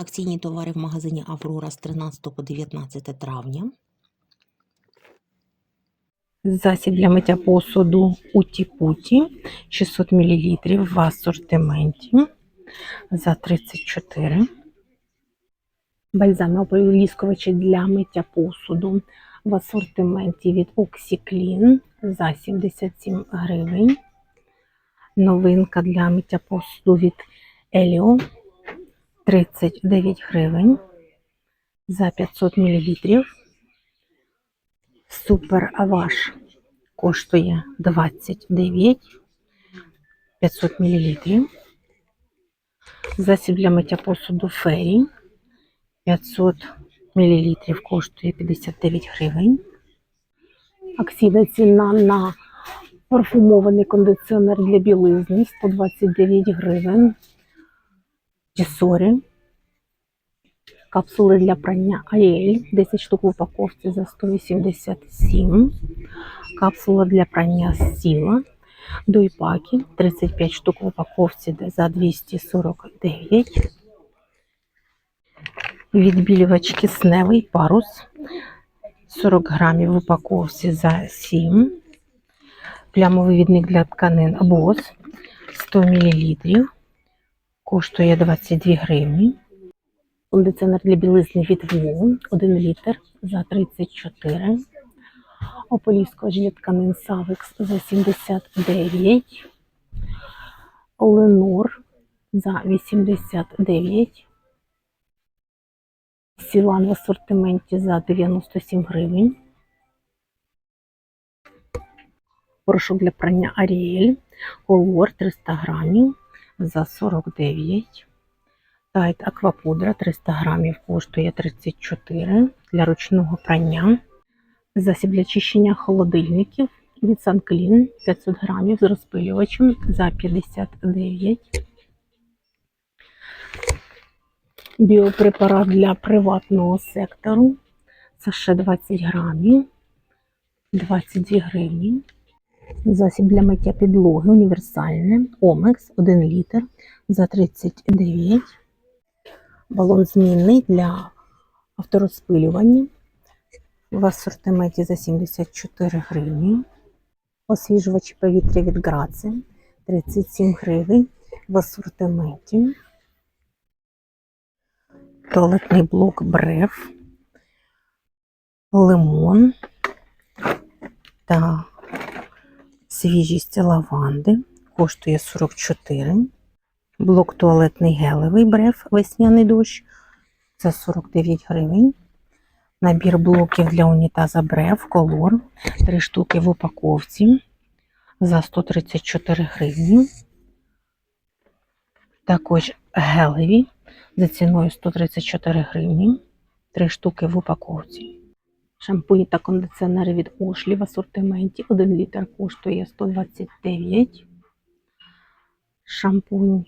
Акційні товари в магазині Аврора з 13 по 19 травня. Засіб для миття посуду Уті-Путі 600 мл в асортименті за 34. Бальзами ополіскувачі для миття посуду в асортименті від OxyClean за 77 гривень. Новинка для миття посуду від Elio 39 гривень за 500 мл. Супер Аваш коштує 29 500 мл. Засіб для миття посуду Фері 500 мл коштує 59 гривень. Акційна ціна на парфумований кондиціонер для білизни 129 гривень. Тісорі. Капсули для прання Ariel 10 штук в упаковці за 187. Капсула для прання Сіла. Дойпаки 35 штук в упаковці за 249. Відбілювач кисневий парус 40 грамів в упаковці за 7. Плямовий відник для тканин Бос 100 мл. Коштує 22 гривні. Кондиціонер для білизни від ВО 1 літр за 34. Ополіскувач для Савекс за 79. Ленор за 89. Сілан в асортименті за 97 гривень. Порошок для прання Аріель. Колор 300 грамів за 49. Тайт аквапудра 300 грамів коштує 34 для ручного прання. Засіб для чищення холодильників від Санклін 500 грамів з розпилювачем за 59. Біопрепарат для приватного сектору. Це ще 20 грамів, 22 гривні. Засіб для миття підлоги універсальне. Омекс 1 літр за 39. Балон змінний для авторозпилювання в асортименті за 74 гривні. Освіжувач повітря від Граці 37 гривень в асортименті. Туалетний блок Бреф, лимон та свіжість лаванди коштує 44 Блок туалетний гелевий бреф весняний дощ за 49 гривень. Набір блоків для унітаза бреф колор 3 штуки в упаковці за 134 гривні. Також гелеві за ціною 134 гривні. 3 штуки в упаковці. Шампуні та кондиціонери від Ошлі в асортименті 1 літр коштує 129. Шампунь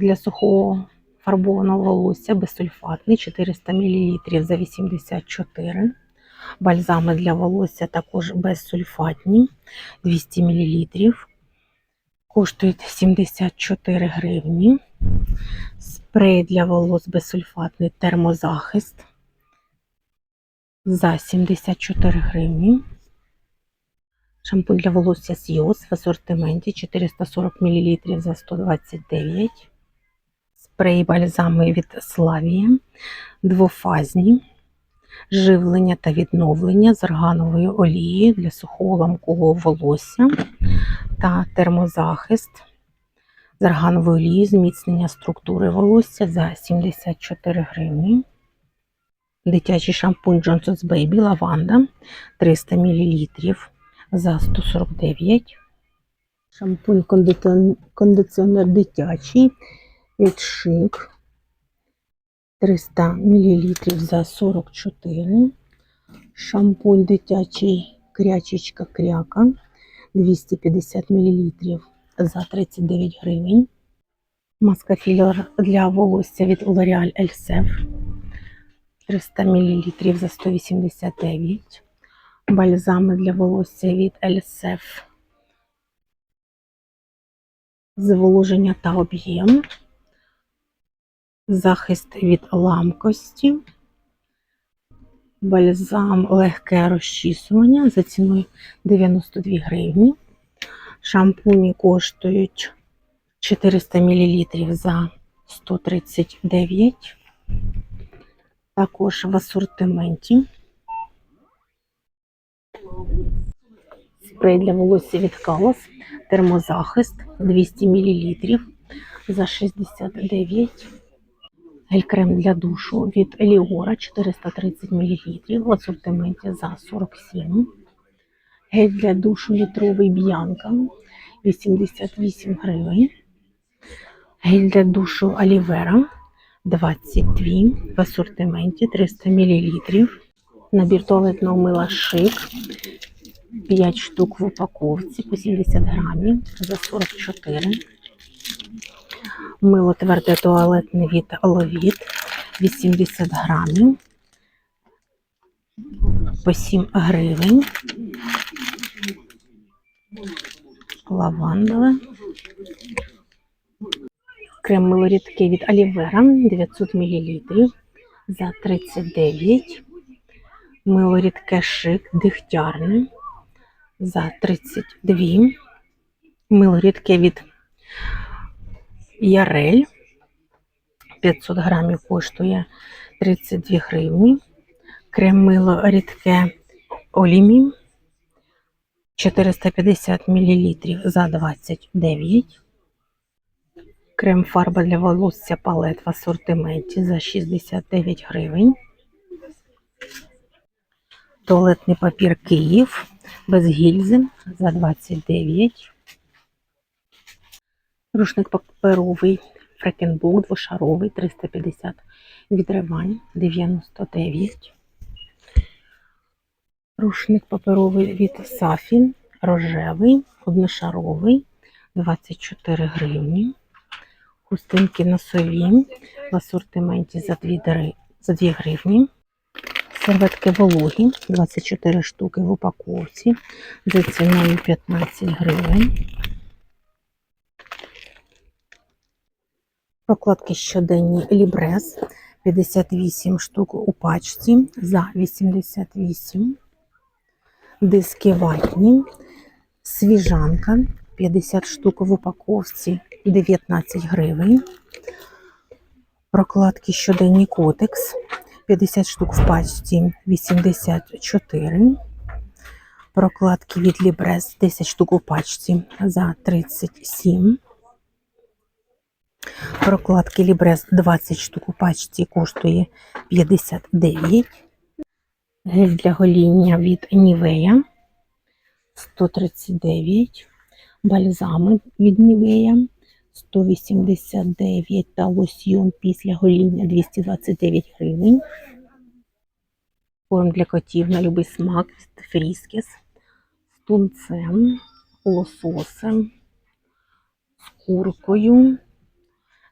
для сухого фарбованого волосся безсульфатний 400 мл за 84. Бальзами для волосся також безсульфатні 200 мл. Коштують 74 гривні. Спрей для волос безсульфатний термозахист за 74 гривні. Шампунь для волосся Сйоз в асортименті 440 мл за 129 спрей бальзами від Славія, двофазні, живлення та відновлення з органової олії для сухого ламкового волосся та термозахист з органової олії, зміцнення структури волосся за 74 гривні. Дитячий шампунь Johnson's Baby Лаванда 300 мл за 149. Шампунь кондиціонер дитячий Шик 300 мл за 44. Шампунь дитячий крячечка кряка 250 мл за 39 гривень. Маска філер для волосся від L'Oreal Elsef 300 мл за 189. Бальзами для волосся від Elsef зволоження та об'єм захист від ламкості, бальзам легке розчісування за ціною 92 гривні. Шампуні коштують 400 мл за 139. Також в асортименті. Спрей для волосся від Калос, термозахист 200 мл за 69. Гель-крем для душу від Еліора 430 мл в асортименті за 47. Гель для душу літровий Б'янка 88 гривень. Гель для душу Алівера 22 в асортименті 300 мл. Набір туалетного мила шик 5 штук в упаковці по 70 грамів за 44. Мило тверде туалетне від Ловіт 80 грамів по 7 гривень. Лавандове. Крем мило рідке від Алівера 900 мл за 39. Мило рідке шик дегтярне за 32. Мило рідке від Ярель 500 грамів коштує 32 гривні. Крем мило рідке Олімі 450 мл за 29. Крем фарба для волосся палет в асортименті за 69 гривень. Туалетний папір Київ без гільзи за 29. Рушник паперовий Фрекенбок двошаровий 350 відривань 99. Рушник паперовий від Сафін рожевий, одношаровий 24 гривні. Хустинки носові в асортименті за 2, за 2 гривні. Серветки вологі 24 штуки в упаковці за ціною 15 гривень. Прокладки щоденні Лібрес 58 штук у пачці за 88. Диски ватні, свіжанка 50 штук в упаковці 19 гривень. Прокладки щоденні котекс 50 штук в пачці 84. Прокладки від Лібрес 10 штук у пачці за 37. Прокладки Лібрес 20 штук у пачці коштує 59. Гель для гоління від Нівея 139. Бальзами від Нівея 189 та лосьйон після гоління 229 гривень. Корм для котів на любий смак від Фріскіс з тунцем, лососем, з куркою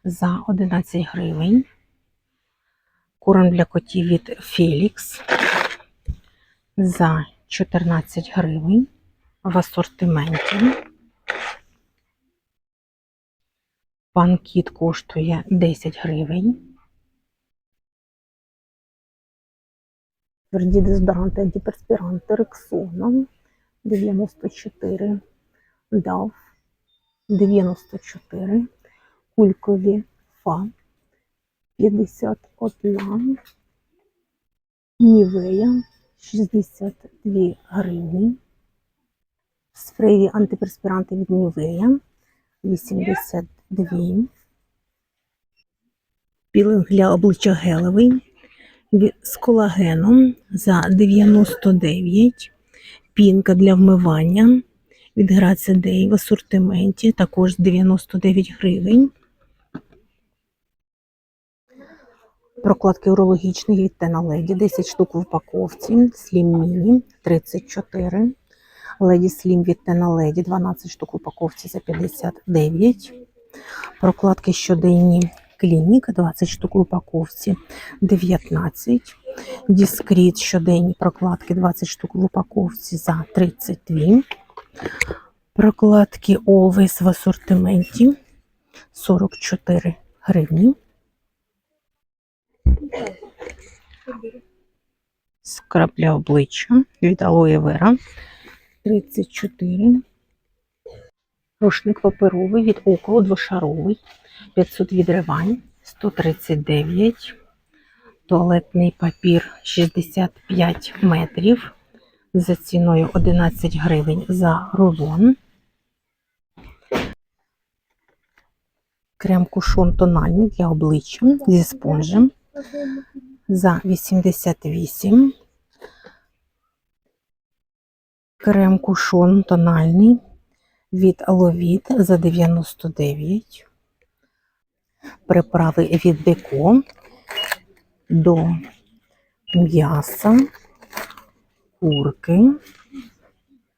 за 11 гривень. Корм для котів від Фелікс за 14 гривень в асортименті. Панкіт коштує 10 гривень. Тверді дезодоранти, антиперспіранти Рексона 94, DAF 94, кулькові ФА. 51, Нівея 62 гривні, спреї антиперспіранти від Нівея 82, пілинг для обличчя гелевий з колагеном за 99, пінка для вмивання від Gracia Day в асортименті також 99 гривень. Прокладки урологічні від Тена Леді 10 штук в упаковці, Slim Mini 34, Lady Slim від Тена Леді 12 штук в упаковці за 59. Прокладки щоденні Клінік 20 штук в упаковці 19. Дискріт щоденні прокладки 20 штук в упаковці за 32. Прокладки Always в асортименті 44 гривні. Скраб для обличчя від Aloe Vera 34. Рушник паперовий від около двошаровий 500 відривань 139. Туалетний папір 65 метрів за ціною 11 гривень за рулон. Крем кушон тональний для обличчя зі спонжем за 88. Крем кушон тональний від Ловіт за 99. Приправи від Деко до м'яса, курки,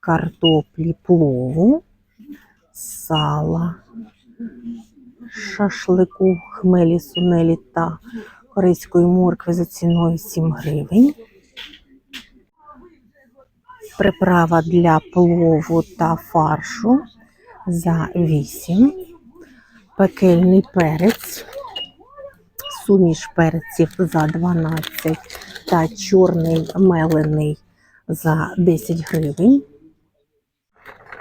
картоплі плову, сала, шашлику, хмелі, сунелі та корейської моркви за ціною 7 гривень. Приправа для плову та фаршу за 8. Пекельний перець, суміш перців за 12 та чорний мелений за 10 гривень.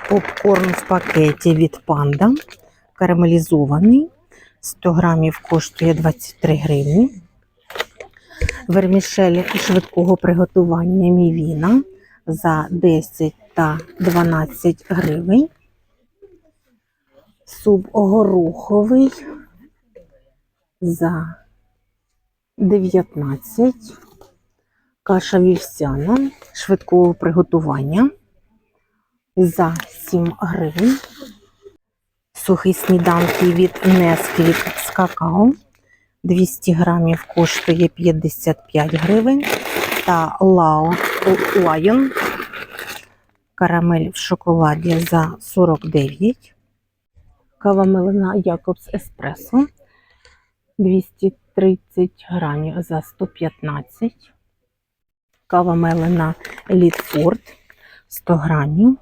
Попкорн в пакеті від панда карамелізований 100 грамів коштує 23 гривні. Вермішель швидкого приготування мівіна за 10 та 12 гривень. Суп гороховий за 19. Каша вівсяна швидкого приготування за 7 гривень. Сухий сніданки від Nesquik з какао 200 грамів коштує 55 гривень. Та Lao Lion карамель в шоколаді за 49. Кава мелена Якобс Еспресо 230 грамів за 115. Кава мелена Літфорд 100 грамів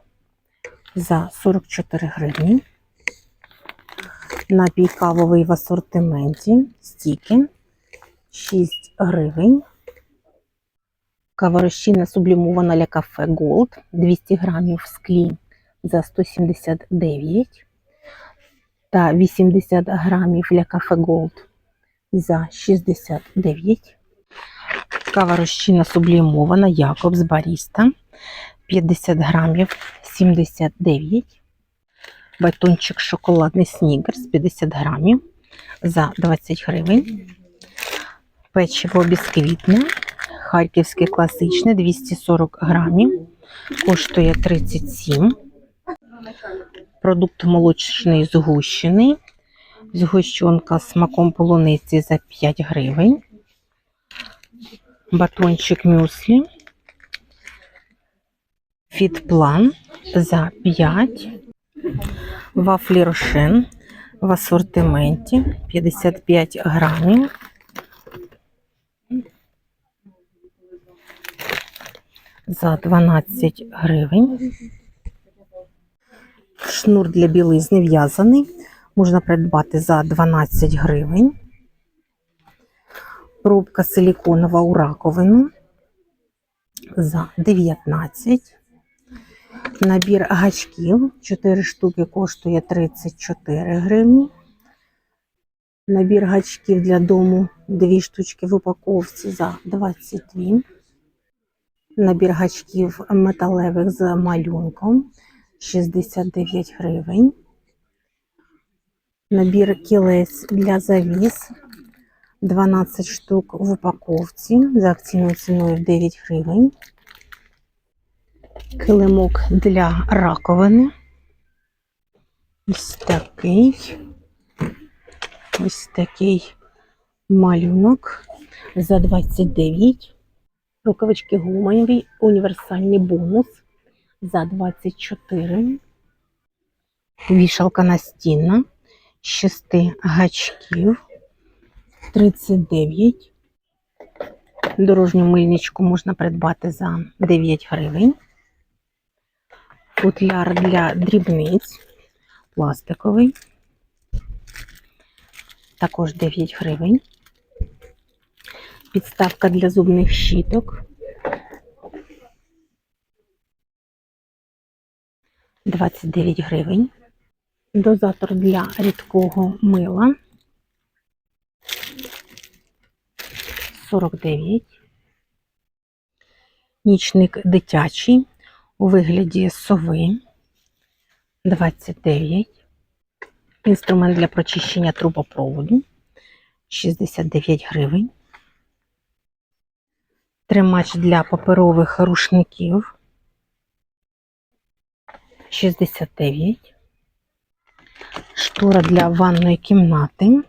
за 44 гривні. Напій кавовий в асортименті стіки 6 гривень. Кава розчинна сублімована для кафе Gold 200 грамів в склі за 179 та 80 грамів для кафе Gold за 69. Кава розчинна сублімована Якобс Баріста 50 грамів 79. Батончик шоколадний снігерс 50 грамів за 20 гривень. Печиво бісквітне, харківське класичне 240 грамів, коштує 37. Продукт молочний згущений. Згущенка з смаком полуниці за 5 гривень. Батончик мюслі. Фітплан за 5. Вафлі Рошен в асортименті 55 грамів. За 12 гривень. Шнур для білизни в'язаний. Можна придбати за 12 гривень. Пробка силіконова у раковину за 19. Набір гачків 4 штуки коштує 34 гривні. Набір гачків для дому 2 штучки в упаковці за 22. Набір гачків металевих з малюнком 69 гривень. Набір кілець для завіс 12 штук в упаковці за акційною ціною 9 гривень. Килимок для раковини. Ось такий. Ось такий малюнок за 29. Рукавички гумові, універсальний бонус за 24. Вішалка настінна з 6 гачків 39. Дорожню мильничку можна придбати за 9 гривень. Футляр для дрібниць пластиковий. Також 9 гривень. Підставка для зубних щіток. 29 гривень. Дозатор для рідкого мила 49. Нічник дитячий у вигляді сови 29. Інструмент для прочищення трубопроводу 69 гривень. Тримач для паперових рушників 69. Штора для ванної кімнати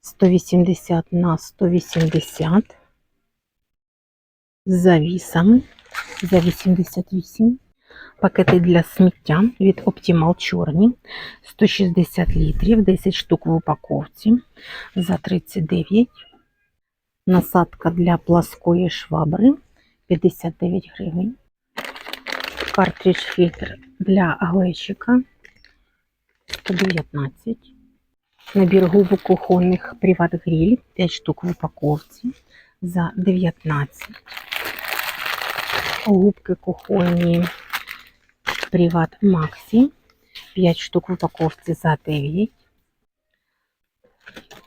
180 на 180 з завісами за 88. Пакети для сміття від Optimal чорні 160 літрів, 10 штук в упаковці за 39. Насадка для пласкої швабри 59 гривень. Картридж фільтр для глечика 119. Набір губок кухонних Приват Гріль 5 штук в упаковці за 19. Губки кухонні Приват Максі 5 штук в упаковці за 9.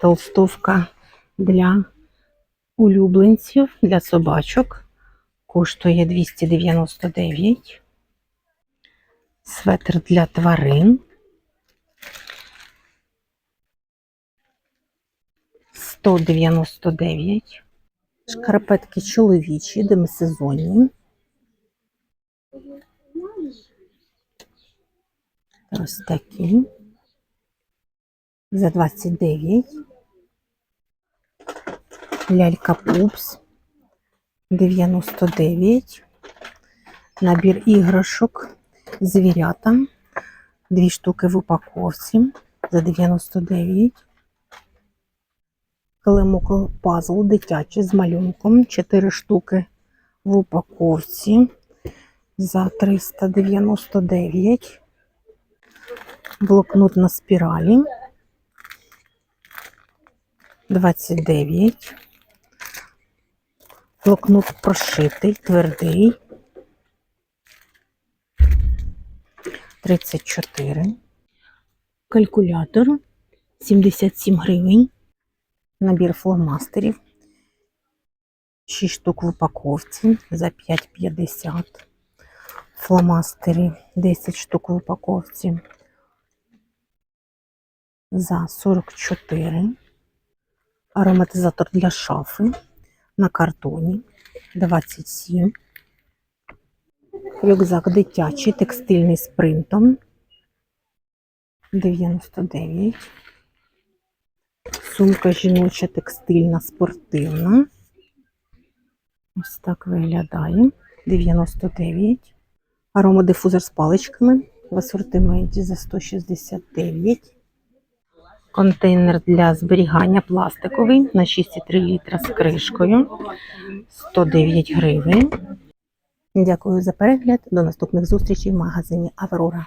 Толстовка для улюбленців для собачок коштує 299. Светр для тварин 199. Шкарпетки чоловічі, демисезонні. Ось такі. За 29. Лялька Пупс 99. Набір іграшок звірята. Дві штуки в упаковці за 99. Килимок пазл дитячий з малюнком. 4 штуки в упаковці за 399. Блокнот на спіралі 29. Блокнот прошитий, твердий. 34. Калькулятор 77 гривень. Набір фломастерів. 6 штук в упаковці за 5,50. Фломастери 10 штук в упаковці за 44. Ароматизатор для шафи на картоні 27. Рюкзак дитячий, текстильний з принтом 99. Сумка жіноча текстильна спортивна. Ось так виглядає. 99. Аромадифузор з паличками в асортименті за 169. Контейнер для зберігання пластиковий на 6,3 літра з кришкою 109 гривень. Дякую за перегляд. До наступних зустрічей в магазині Аврора.